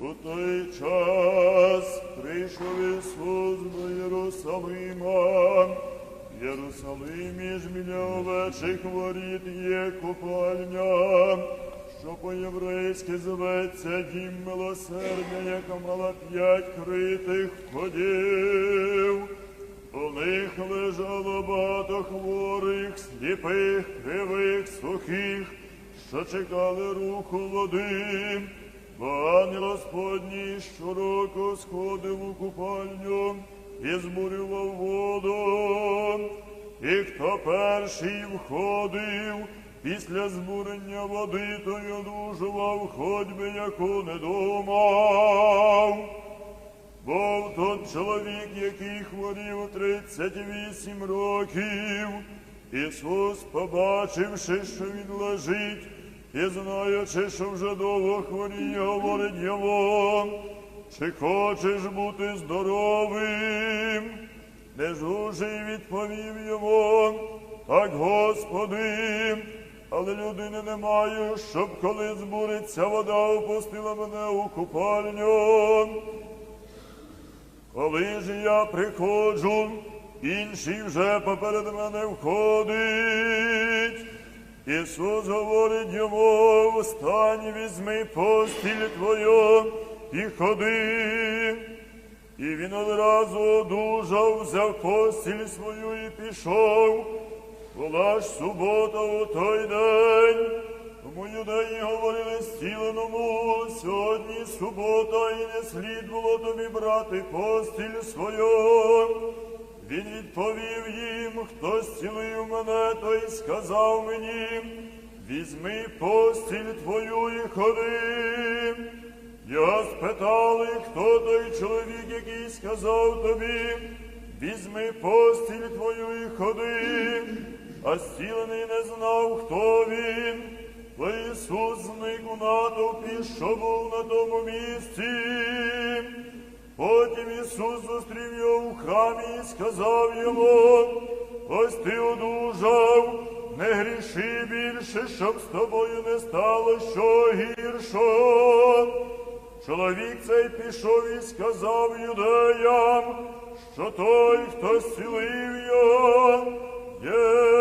У той час прийшов Ісус до Єрусалима. В Єрусалимі ж біля овечих воріт є купальня, що по-єврейськи зветься дім милосердя, яка мала п'ять критих входів. У них лежало багато хворих, сліпих, кривих, сухих, що чекали руху води. Бо ангел Господній щороку сходив у купальню і збурював воду. І хто перший входив після збурення води, той одужував, хоч би яку не думав. Був тот чоловік, який хворів 38 років. Ісус, побачивши, що він лежить, і знаючи, що вже довго хворіє, говорить йому, чи хочеш бути здоровим? Нежужий відповів йому, так, Господи, але людини немає, щоб коли збуриться вода, опустила мене у купальню. Коли ж я приходжу, інший вже поперед мене входить. Ісус говорить йому, встань, візьми постіль твою і ходи. І він одразу одужав, взяв постіль свою і пішов. Була ж субота у той день. Тому юдеї говорили стіленому, сьогодні субота, і не слід було тобі брати постіль свою. Він відповів їм, хто зцілив мене, той сказав мені, візьми постіль твою і ходи. Я спитали, хто той чоловік, який сказав тобі, візьми постіль твою і ходи, а зцілений не знав, хто він. Бо Ісус зник у натовпі, що був на тому місці. Ісус зустрів його в храмі і сказав йому, ось ти одужав, не гріши більше, щоб з тобою не стало що гіршого. Чоловік цей пішов і сказав юдеям, що той, хто зцілив його, є